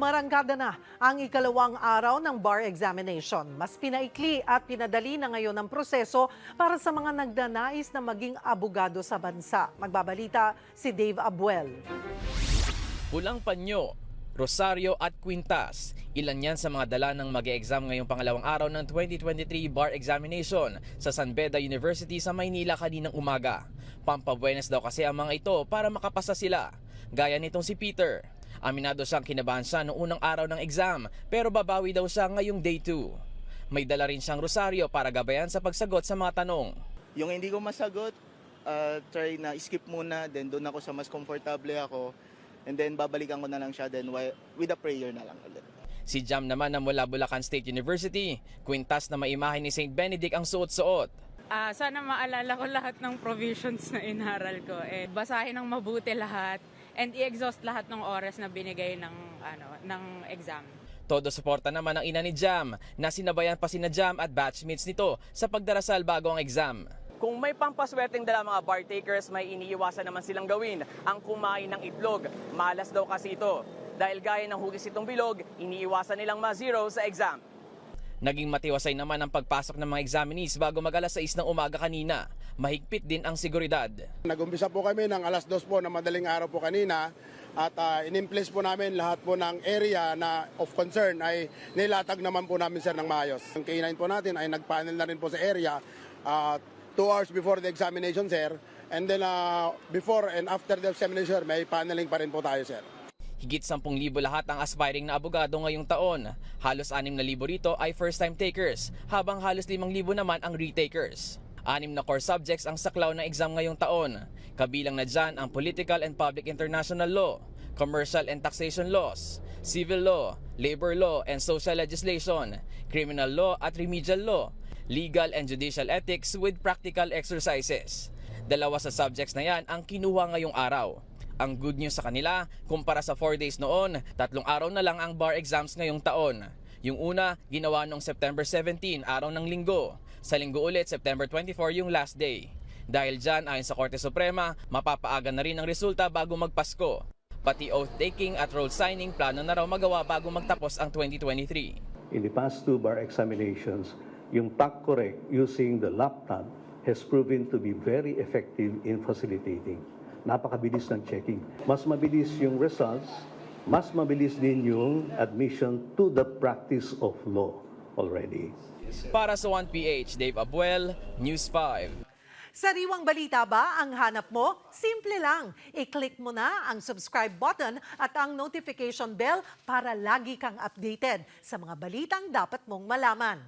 Umarangkada na ang ikalawang araw ng bar examination. Mas pinaikli at pinadali na ngayon ang proseso para sa mga nagdanais na maging abogado sa bansa. Magbabalita si Dave Abuel. Pulang Panyo, Rosario at Quintas. Ilan yan sa mga dala ng mag exam ngayong pangalawang araw ng 2023 bar examination sa San Beda University sa Maynila kaninang umaga. Pampabuenas daw kasi ang mga ito para makapasa sila. Gaya nitong si Peter. Aminado siyang kinabahan siya noong unang araw ng exam pero babawi daw siya ngayong day 2. May dala rin siyang Rosario para gabayan sa pagsagot sa mga tanong. Yung hindi ko masagot, uh, try na skip muna, then doon ako sa mas komportable ako. And then babalikan ko na lang siya then wi- with a prayer na lang ulit. Si Jam naman na mula Bulacan State University, Quintas na may imahe ni St. Benedict ang suot-suot. Ah, sana maalala ko lahat ng provisions na inaral ko. Eh, basahin ng mabuti lahat and i-exhaust lahat ng oras na binigay ng ano ng exam. Todo suporta naman ang ina ni Jam na sinabayan pa sina Jam at batchmates nito sa pagdarasal bago ang exam. Kung may pampaswerteng dala mga bar takers, may iniiwasan naman silang gawin ang kumain ng itlog. Malas daw kasi ito. Dahil gaya ng hugis itong bilog, iniiwasan nilang ma-zero sa exam. Naging matiwasay naman ang pagpasok ng mga examinees bago mag alas 6 ng umaga kanina. Mahigpit din ang seguridad. Nag-umpisa po kami ng alas 2 po na madaling araw po kanina at uh, in-place po namin lahat po ng area na of concern ay nilatag naman po namin sir ng maayos. Ang K9 po natin ay nag-panel na rin po sa area uh, two hours before the examination sir and then uh, before and after the examination sir, may paneling pa rin po tayo sir. Higit 10,000 lahat ang aspiring na abogado ngayong taon. Halos 6,000 rito ay first-time takers, habang halos 5,000 naman ang retakers. Anim na core subjects ang saklaw ng exam ngayong taon. Kabilang na dyan ang Political and Public International Law, Commercial and Taxation Laws, Civil Law, Labor Law and Social Legislation, Criminal Law at Remedial Law, Legal and Judicial Ethics with Practical Exercises. Dalawa sa subjects na yan ang kinuha ngayong araw. Ang good news sa kanila, kumpara sa 4 days noon, tatlong araw na lang ang bar exams ngayong taon. Yung una, ginawa noong September 17, araw ng linggo. Sa linggo ulit, September 24 yung last day. Dahil dyan, ayon sa Korte Suprema, mapapaaga na rin ang resulta bago magpasko. Pati oath-taking at roll signing plano na raw magawa bago magtapos ang 2023. In the past two bar examinations, yung PAC correct using the laptop has proven to be very effective in facilitating. Napakabilis ng checking. Mas mabilis yung results, mas mabilis din yung admission to the practice of law already. Para sa 1PH, Dave Abuel, News 5. Sariwang balita ba ang hanap mo? Simple lang. I-click mo na ang subscribe button at ang notification bell para lagi kang updated sa mga balitang dapat mong malaman.